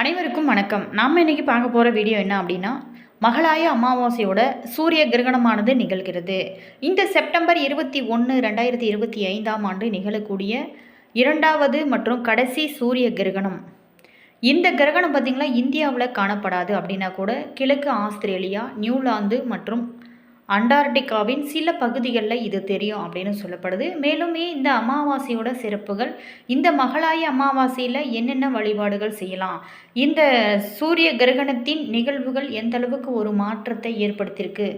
அனைவருக்கும் வணக்கம். நாம் இன்றைக்கி பார்க்க போகிற வீடியோ என்ன அப்படின்னா மகளாய அமாவாசையோட சூரிய கிரகணமானது நிகழ்கிறது. இந்த செப்டம்பர் இருபத்தி ஒன்று ரெண்டாயிரத்தி இருபத்தி ஐந்தாம் ஆண்டு நிகழக்கூடிய இரண்டாவது மற்றும் கடைசி சூரிய கிரகணம். இந்த கிரகணம் பார்த்திங்களா இந்தியாவில் காணப்படாது அப்படின்னா கூட கிழக்கு ஆஸ்திரேலியா நியூலாந்து மற்றும் அண்டார்டிகாவின் சில பகுதிகளில் இது தெரியும் அப்படின்னு சொல்லப்படுது. மேலுமே இந்த அமாவாசையோட சிறப்புகள் இந்த மகளாய அமாவாசையில் என்னென்ன வழிபாடுகள் செய்யலாம் இந்த சூரிய கிரகணத்தின் நிகழ்வுகள் எந்த அளவுக்கு ஒரு மாற்றத்தை ஏற்படுத்தியிருக்கு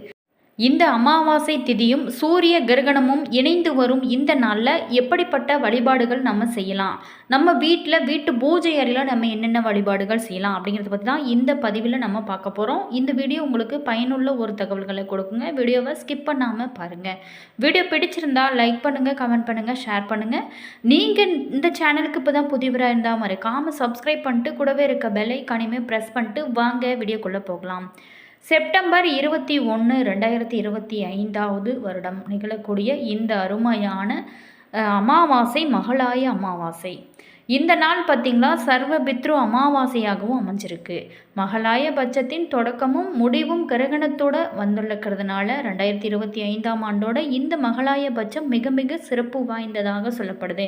இந்த அமாவாசை திதியும் சூரிய கிரகணமும் இணைந்து வரும் இந்த நாளில் எப்படிப்பட்ட வழிபாடுகள் நம்ம செய்யலாம்? நம்ம வீட்டில் வீட்டு பூஜை அறையில் நம்ம என்னென்ன வழிபாடுகள் செய்யலாம் அப்படிங்கிறத பற்றி தான் இந்த பதிவில் நம்ம பார்க்க போகிறோம் இந்த வீடியோ உங்களுக்கு பயனுள்ள ஒரு தகவல்களை கொடுக்குங்க. வீடியோவை ஸ்கிப் பண்ணாமல் பாருங்கள் வீடியோ பிடிச்சிருந்தால் லைக் பண்ணுங்கள் கமெண்ட் பண்ணுங்கள் ஷேர் பண்ணுங்கள் நீங்கள் இந்த சேனலுக்கு இப்போ தான் புதிவராக இருந்தால் மறக்காமல் சப்ஸ்கிரைப் பண்ணிட்டு கூடவே இருக்க பெல் ஐக்கானையுமே ப்ரெஸ் பண்ணிட்டு வாங்க வீடியோக்குள்ளே போகலாம். செப்டம்பர் இருபத்தி ஒன்று ரெண்டாயிரத்தி இருபத்தி ஐந்தாவது வருடம் நிகழக்கூடிய இந்த அருமையான அமாவாசை மகளாய அமாவாசை. இந்த நாள் பார்த்திங்களா சர்வ பித்ரு அமாவாசையாகவும் அமைஞ்சிருக்கு. மகளாய பட்சத்தின் தொடக்கமும் முடிவும் கிரகணத்தோட வந்துள்ளக்கிறதுனால ரெண்டாயிரத்தி இருபத்தி ஐந்தாம் ஆண்டோட இந்த மகளாய பட்சம் மிக மிக சிறப்பு வாய்ந்ததாக சொல்லப்படுது.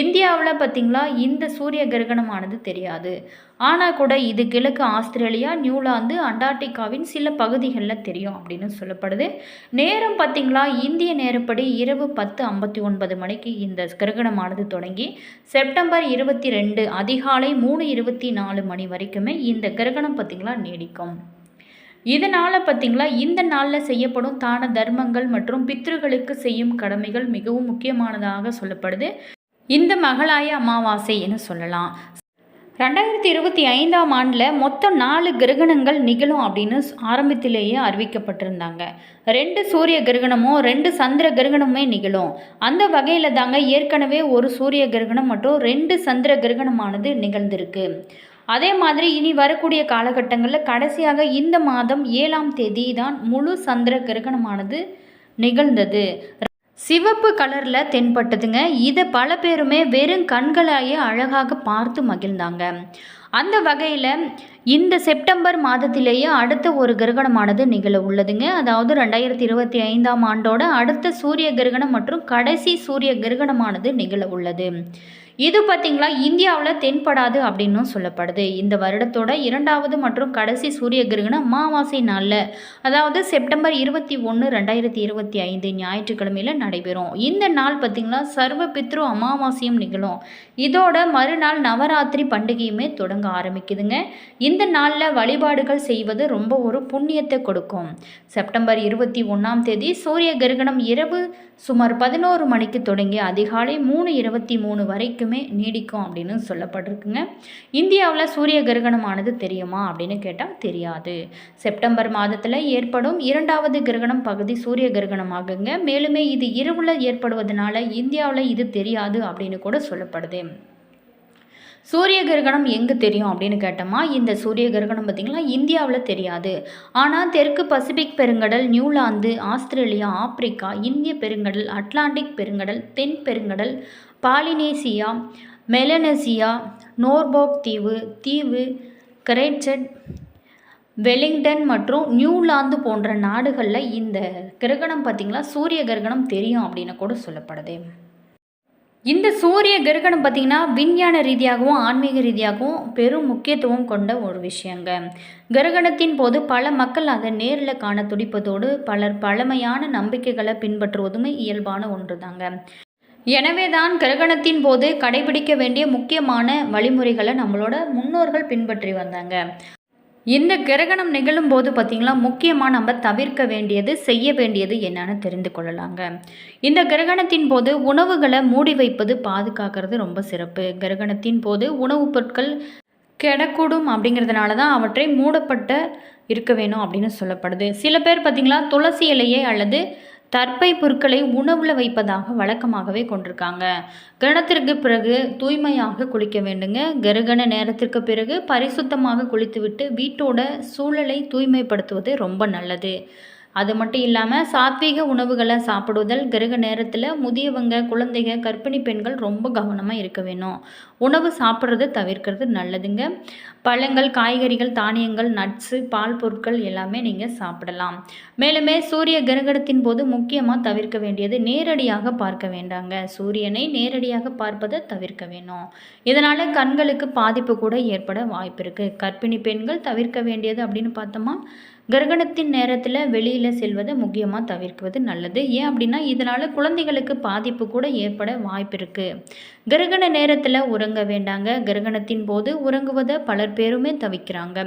இந்தியாவில் பார்த்திங்களா இந்த சூரிய கிரகணமானது தெரியாது. ஆனால் கூட இது கிழக்கு ஆஸ்திரேலியா நியூலாந்து அண்டார்டிகாவின் சில பகுதிகளில் தெரியும் அப்படின்னு சொல்லப்படுது. நேரம் பார்த்திங்களா? இந்திய நேரப்படி இரவு பத்து ஐம்பத்தி ஒன்பது மணிக்கு இந்த கிரகணமானது தொடங்கி செப்டம்பர் இருபத்தி ரெண்டு அதிகாலை மூணு இருபத்தி நாலு மணி வரைக்குமே இந்த கிரகணம் பார்த்திங்களா நீடிக்கும். இதனால் பார்த்திங்களா? இந்த நாளில் செய்யப்படும் தான தர்மங்கள் மற்றும் பித்ருகளுக்கு செய்யும் கடமைகள் மிகவும் முக்கியமானதாக சொல்லப்படுது. இந்த மகளாய அமாவாசை என சொல்லலாம். ரெண்டாயிரத்தி இருபத்தி ஐந்தாம் ஆண்டில் மொத்தம் நாலு கிரகணங்கள் நிகழும் அப்படின்னு ஆரம்பத்திலேயே அறிவிக்கப்பட்டிருந்தாங்க. ரெண்டு சூரிய கிரகணமும் ரெண்டு சந்திர கிரகணமுமே நிகழும். அந்த வகையில் தாங்க ஏற்கனவே ஒரு சூரிய கிரகணம் மற்றும் ரெண்டு சந்திர கிரகணமானது நிகழ்ந்திருக்கு. அதே மாதிரி இனி வரக்கூடிய காலகட்டங்களில் கடைசியாக இந்த மாதம் ஏழாம் தேதி தான் முழு சந்திர கிரகணமானது நிகழ்ந்தது. சிவப்பு கலரில் தென்பட்டதுங்க. இதை பல பேருமே வெறும் கண்களாயே அழகாக பார்த்து மகிழ்ந்தாங்க. அந்த வகையில் இந்த செப்டம்பர் மாதத்திலேயே அடுத்த ஒரு கிரகணமானது நிகழ உள்ளதுங்க. அதாவது ரெண்டாயிரத்தி இருபத்தி ஐந்தாம் ஆண்டோட அடுத்த சூரிய கிரகணம் மற்றும் கடைசி சூரிய கிரகணமானது நிகழ உள்ளது. இது பார்த்திங்களா இந்தியாவில் தென்படாது அப்படின்னும் சொல்லப்படுது. இந்த வருடத்தோட இரண்டாவது மற்றும் கடைசி சூரிய கிரகணம் அமாவாசை நாளில். அதாவது செப்டம்பர் இருபத்தி ஒன்று ரெண்டாயிரத்தி இருபத்தி ஐந்து ஞாயிற்றுக்கிழமையில் நடைபெறும். இந்த நாள் பார்த்திங்களா சர்வ பித்ரு அமாவாசையும் நிகழும். இதோட மறுநாள் நவராத்திரி பண்டிகையுமே தொடங்க ஆரம்பிக்குதுங்க. இந்த நாளில் வழிபாடுகள் செய்வது ரொம்ப ஒரு புண்ணியத்தை கொடுக்கும். செப்டம்பர் இருபத்தி ஒன்றாம் தேதி சூரிய கிரகணம் இரவு சுமார் பதினோரு மணிக்கு தொடங்கி அதிகாலை மூணு இருபத்தி மூணு வரைக்கும் நீடிக்கும் அப்படின்னு சொல்லப்பட்டிருக்குங்க. இந்தியாவில் சூரிய கிரகணமானது தெரியுமா அப்படின்னு கேட்டால் தெரியாது. செப்டம்பர் மாதத்தில் ஏற்படும் இரண்டாவது கிரகணம் பகுதி சூரிய கிரகணமாகுங்க. மேலுமே இது இரவில் ஏற்படுவதனால இந்தியாவில் இது தெரியாது அப்படின்னு கூட சொல்லப்படுது. சூரிய கிரகணம் எங்கே தெரியும் அப்படின்னு கேட்டோமா? இந்த சூரிய கிரகணம் பார்த்திங்கன்னா இந்தியாவில் தெரியாது. ஆனால் தெற்கு பசிபிக் பெருங்கடல் நியூலாந்து ஆஸ்திரேலியா ஆப்பிரிக்கா இந்திய பெருங்கடல் அட்லாண்டிக் பெருங்கடல் தென் பெருங்கடல் பாலினேசியா மெலனேசியா நோர்போக் தீவு தீவு கிரேட்சட் வெலிங்டன் மற்றும் நியூலாந்து போன்ற நாடுகளில் இந்த கிரகணம் பார்த்திங்கன்னா சூரிய கிரகணம் தெரியும் அப்படின்னு கூட சொல்லப்படுது. இந்த சூரிய கிரகணம் பார்த்திங்கன்னா விஞ்ஞான ரீதியாகவும் ஆன்மீக ரீதியாகவும் பெரும் முக்கியத்துவம் கொண்ட ஒரு விஷயங்க. கிரகணத்தின் போது பல மக்கள் அதை நேரில் காண துடிப்பதோடு பலர் பழமையான நம்பிக்கைகளை பின்பற்றுவதுமே இயல்பான ஒன்று தாங்க எனவே தான் கிரகணத்தின் போது கடைபிடிக்க வேண்டிய முக்கியமான வழிமுறைகளை நம்மளோட முன்னோர்கள் பின்பற்றி வந்தாங்க. இந்த கிரகணம் நிகழும் போது பார்த்திங்களா முக்கியமாக நம்ம தவிர்க்க வேண்டியது செய்ய வேண்டியது என்னன்னு தெரிந்து கொள்ளலாங்க. இந்த கிரகணத்தின் போது உணவுகளை மூடி வைப்பது பாதுகாக்கிறது ரொம்ப சிறப்பு. கிரகணத்தின் போது உணவுப் பொருட்கள் கெடக்கூடும் அப்படிங்கிறதுனால தான் அவற்றை மூடப்பட்ட இருக்க வேணும் அப்படின்னு சொல்லப்படுது. சில பேர் பார்த்திங்களா துளசி இலையை அல்லது தற்பை பொருட்களை உணவில் வைப்பதாக வழக்கமாகவே கொண்டிருக்காங்க. கிரணத்திற்கு பிறகு தூய்மையாக குளிக்க வேண்டுங்க. கருகண நேரத்திற்கு பிறகு பரிசுத்தமாக குளித்துவிட்டு வீட்டோட சூழலை தூய்மைப்படுத்துவது ரொம்ப நல்லது. அது மட்டும் இல்லாமல் சாத்வீக உணவுகளை சாப்பிடுதல் கிரக நேரத்தில் முதியவங்க குழந்தைங்க கர்ப்பிணி பெண்கள் ரொம்ப கவனமாக இருக்க வேணும். உணவு சாப்பிட்றத தவிர்க்கிறது நல்லதுங்க. பழங்கள் காய்கறிகள் தானியங்கள் நட்ஸு பால் பொருட்கள் எல்லாமே நீங்கள் சாப்பிடலாம். மேலுமே சூரிய கிரகணத்தின் போது முக்கியமாக தவிர்க்க வேண்டியது நேரடியாக பார்க்க வேண்டாங்க. சூரியனை நேரடியாக பார்ப்பதை தவிர்க்க வேணும். இதனால் கண்களுக்கு பாதிப்பு கூட ஏற்பட வாய்ப்பு இருக்குது கர்ப்பிணி பெண்கள் தவிர்க்க வேண்டியது அப்படின்னு பார்த்தோமா? கிரகணத்தின் நேரத்தில் வெளியில் செல்வதை முக்கியமாக தவிர்க்குவது நல்லது. ஏன் அப்படின்னா இதனால் குழந்தைகளுக்கு பாதிப்பு கூட ஏற்பட வாய்ப்பு இருக்குது கிரகண நேரத்தில் உறங்க வேண்டாங்க. கிரகணத்தின் போது உறங்குவதை பலர் பேருமே தவிக்கிறாங்க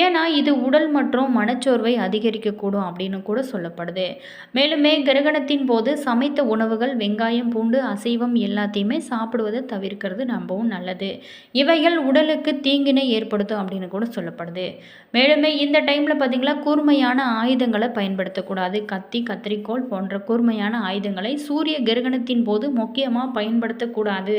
ஏன்னா இது உடல் மற்றும் மனச்சோர்வை அதிகரிக்கக்கூடும் அப்படின்னு கூட சொல்லப்படுது. மேலுமே கிரகணத்தின் போது சமைத்த உணவுகள் வெங்காயம் பூண்டு அசைவம் எல்லாத்தையுமே சாப்பிடுவதை தவிர்க்கிறது ரொம்பவும் நல்லது. இவைகள் உடலுக்கு தீங்கினை ஏற்படுத்தும் அப்படின்னு கூட சொல்லப்படுது. மேலுமே இந்த டைமில் பார்த்திங்களா கூர்மையான ஆயுதங்களை பயன்படுத்தக்கூடாது. கத்தி கத்திரிக்கோள் போன்ற கூர்மையான ஆயுதங்களை சூரிய கிரகணத்தின் போது முக்கியமாக பயன்படுத்தக்கூடாது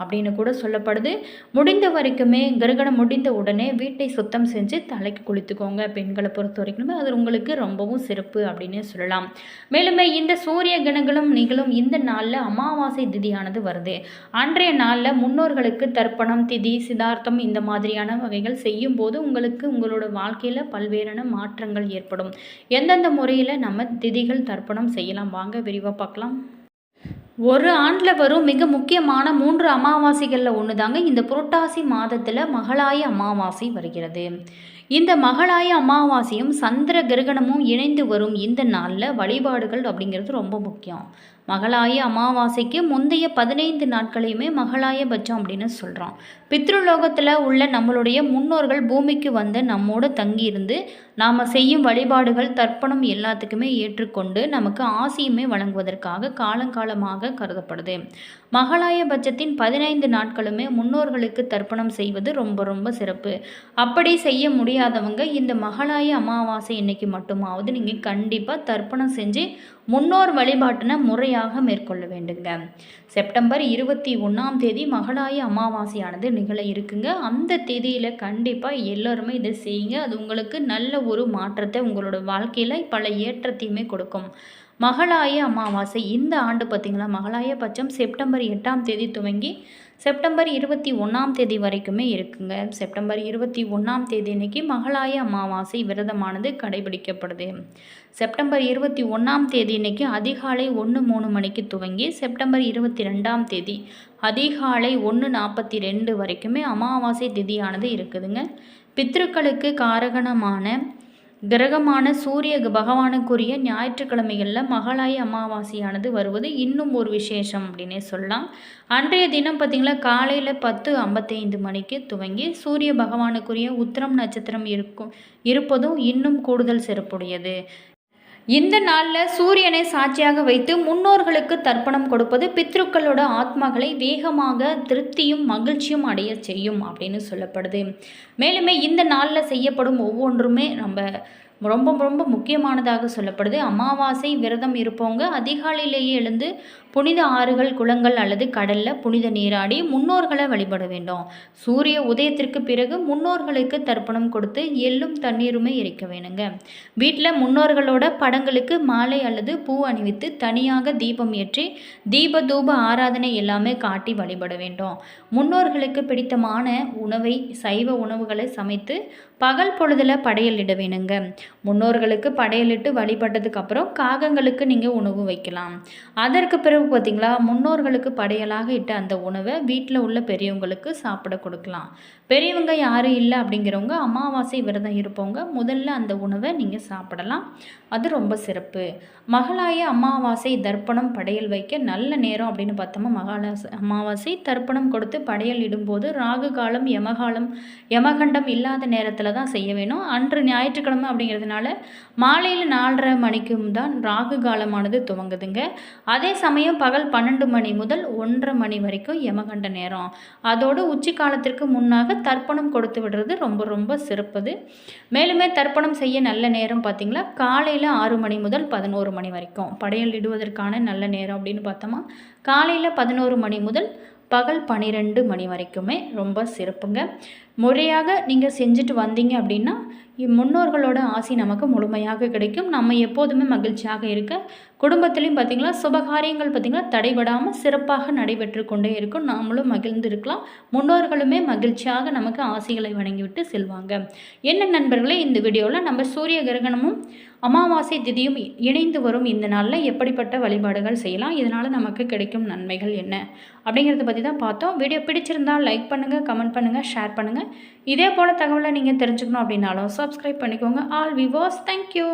அப்படின்னு கூட சொல்லப்படுது. முடிந்த வரைக்குமே கிரகணம் முடிந்த உடனே வீட்டை சுத்தம் செஞ்சு தலைக்கு குளித்துக்கோங்க. பெண்களை பொறுத்த வரைக்குமே அது உங்களுக்கு ரொம்பவும் சிறப்பு அப்படின்னு சொல்லலாம். மேலுமே இந்த சூரிய கிணங்களும் நிகழும் இந்த நாளில் அமாவாசை திதியானது வருது. அன்றைய நாளில் முன்னோர்களுக்கு தர்ப்பணம் திதி சிதார்த்தம் இந்த மாதிரியான வகைகள் செய்யும் போது உங்களுக்கு உங்களோட வாழ்க்கையில் பல்வேறான மாற்றங்கள் ஏற்படும். எந்தெந்த முறையில் நம்ம திதிகள் தர்ப்பணம் செய்யலாம்? வாங்க விரிவாக பார்க்கலாம். ஒரு ஆண்டில் வரும் மிக முக்கியமான மூன்று அமாவாசைகளில் ஒன்று தாங்க இந்த புரட்டாசி மாதத்தில் மகளாய அமாவாசை வருகிறது. இந்த மகளாய அமாவாசையும் சந்திர கிரகணமும் இணைந்து வரும் இந்த நாளில் வழிபாடுகள் அப்படிங்கிறது ரொம்ப முக்கியம். மகளாய அமாவாசைக்கு முந்தைய பதினைந்து நாட்களையுமே மகளாய பட்சம் அப்படின்னு சொல்கிறோம் பித்ருலோகத்தில் உள்ள நம்மளுடைய முன்னோர்கள் பூமிக்கு வந்து நம்மோடு தங்கியிருந்து நாம் செய்யும் வழிபாடுகள் தர்ப்பணம் எல்லாத்துக்குமே ஏற்றுக்கொண்டு நமக்கு ஆசையுமே வழங்குவதற்காக காலங்காலமாக கருதப்படுது. மகளாய பட்சத்தின் பதினைந்து நாட்களுமே முன்னோர்களுக்கு தர்ப்பணம் செய்வது ரொம்ப ரொம்ப சிறப்பு. அப்படி செய்ய முடியாதவங்க இந்த மகளாய அமாவாசை இன்னைக்கு மட்டுமாவது நீங்கள் கண்டிப்பாக தர்ப்பணம் செஞ்சு முன்னோர் வழிபாட்டினை முறையாக மேற்கொள்ள வேண்டுங்க. செப்டம்பர் இருபத்தி ஒன்றாம் தேதி மகளாய அமாவாசையானது நிகழ இருக்குங்க. அந்த தேதியில் கண்டிப்பாக எல்லோருமே இதை செய்யுங்க. அது உங்களுக்கு நல்ல ஒரு மாற்றத்தை உங்களோட வாழ்க்கையில் பல ஏற்றத்தையுமே கொடுக்கும். மகளாய அமாவாசை. இந்த ஆண்டு பார்த்திங்களா மகளாய பட்சம் செப்டம்பர் எட்டாம் தேதி துவங்கி செப்டம்பர் இருபத்தி ஒன்றாம் தேதி வரைக்குமே இருக்குங்க. செப்டம்பர் இருபத்தி ஒன்றாம் தேதி அன்னைக்கு மகளாய அமாவாசை விரதமானது கடைபிடிக்கப்படுது. செப்டம்பர் இருபத்தி ஒன்றாம் தேதி இன்னைக்கு அதிகாலை ஒன்று மூணு மணிக்கு துவங்கி செப்டம்பர் இருபத்தி ரெண்டாம் தேதி அதிகாலை ஒன்று நாற்பத்தி ரெண்டு வரைக்குமே அமாவாசை திதியானது இருக்குதுங்க. பித்ருக்களுக்கு காரகணமான கிரகமான சூரிய பகவானுக்குரிய ஞாயிற்றுக்கிழமைகளில் மகளாய் அமாவாசையானது வருவது இன்னும் ஒரு விசேஷம் அப்படின்னே சொல்லலாம். அன்றைய தினம் பார்த்திங்களா காலையில் பத்து ஐம்பத்தைந்து மணிக்கு துவங்கி சூரிய பகவானுக்குரிய உத்திரம் நட்சத்திரம் இருக்கும் இருப்பதும் இன்னும் கூடுதல் சிறப்புடையது. இந்த நாளில் சூரியனை சாட்சியாக வைத்து முன்னோர்களுக்கு தர்ப்பணம் கொடுப்பது பித்ருக்களோட ஆத்மாக்களை வேகமாக திருப்தியும் மகிழ்ச்சியும் அடைய செய்யும் அப்படின்னு சொல்லப்படுது. மேலுமே இந்த நாளில் செய்யப்படும் ஒவ்வொன்றுமே நம்ம ரொம்ப ரொம்ப முக்கியமானதாக சொல்லப்படுது. அமாவாசை விரதம் இருப்பவங்க அதிகாலையிலேயே எழுந்து புனித ஆறுகள் குளங்கள் அல்லது கடலில் புனித நீராடி முன்னோர்களை வழிபட வேண்டும். சூரிய உதயத்திற்கு பிறகு முன்னோர்களுக்கு தர்ப்பணம் கொடுத்து எள்ளும் தண்ணீருமே எரிக்க வேணுங்க. வீட்டில் முன்னோர்களோட படங்களுக்கு மாலை அல்லது பூ அணிவித்து தனியாக தீபம் ஏற்றி தீப தூப ஆராதனை எல்லாமே காட்டி வழிபட வேண்டும். முன்னோர்களுக்கு பிடித்தமான உணவை சைவ உணவுகளை சமைத்து பகல் பொழுதில் படையலிட வேணுங்க. முன்னோர்களுக்கு படையலிட்டு வழிபட்டதுக்கு அப்புறம் காகங்களுக்கு நீங்கள் உணவு வைக்கலாம். அதற்கு பிறகு பார்த்திங்களா முன்னோர்களுக்கு படையலாக இட்ட அந்த உணவை வீட்டில் உள்ள பெரியவங்களுக்கு சாப்பிட கொடுக்கலாம். பெரியவங்க யாரும் இல்லை அப்படிங்கிறவங்க அமாவாசை விரதம் இருப்பவங்க முதல்ல அந்த உணவை நீங்கள் சாப்பிடலாம். அது ரொம்ப சிறப்பு. மகளாய அமாவாசை தர்ப்பணம் படையல் வைக்க நல்ல நேரம் அப்படின்னு பார்த்தோமா மகாலாசை அமாவாசை தர்ப்பணம் கொடுத்து படையல் இடும்போது ராகு காலம் யமகாலம் யமகண்டம் இல்லாத நேரத்தில் தான் செய்ய வேணும். அன்று ஞாயிற்றுக்கிழமை அப்படிங்கிறதுனால மாலையில் நாலரை மணிக்கும் தான் ராகு காலமானது துவங்குதுங்க. அதே சமயம் பகல் பன்னெண்டு மணி முதல் ஒன்றரை மணி வரைக்கும் யமகண்ட நேரம். அதோடு உச்சி காலத்திற்கு முன்னாக தர்ப்பணம் கொடுத்து விடுறது ரொம்ப ரொம்ப சிறப்பது. மேலுமே தர்ப்பணம் செய்ய நல்ல நேரம் பார்த்திங்களா? காலையில் ஆறு மணி முதல் பதினோரு மணி வரைக்கும். படையல் இடுவதற்கான நல்ல நேரம் அப்படின்னு பார்த்தோமா? காலையில் பதினோரு மணி முதல் பகல் பனிரெண்டு மணி வரைக்குமே ரொம்ப சிறப்புங்க. முறையாக நீங்கள் செஞ்சுட்டு வந்தீங்க அப்படின்னா இ- முன்னோர்களோட ஆசி நமக்கு முழுமையாக கிடைக்கும். நம்ம எப்போதுமே மகிழ்ச்சியாக இருக்க குடும்பத்திலையும் பார்த்திங்களா சுபகாரியங்கள் பார்த்திங்களா தடைபடாமல் சிறப்பாக நடைபெற்று கொண்டே இருக்கும். நாமளும் மகிழ்ந்து இருக்கலாம். முன்னோர்களுமே மகிழ்ச்சியாக நமக்கு ஆசிகளை வழங்கிவிட்டு செல்வாங்க. என்ன நண்பர்களே இந்த வீடியோவில் நம்ம சூரிய கிரகணமும் அமாவாசை திதியும் இ- இணைந்து வரும் இந்த நாளில் எப்படிப்பட்ட வழிபாடுகள் செய்யலாம் இதனால் நமக்கு கிடைக்கும் நன்மைகள் என்ன அப்படிங்கிறத பற்றி தான் பார்த்தோம். வீடியோ பிடிச்சிருந்தால் லைக் பண்ணுங்கள் கமெண்ட் பண்ணுங்கள் ஷேர் பண்ணுங்கள் இதே போல் தகவலை நீங்கள் தெரிஞ்சுக்கணும் அப்படின்னாலும் சப்ஸ்கிரைப் பண்ணிக்கோங்க. ஆல் விவாஸ் தேங்க்யூ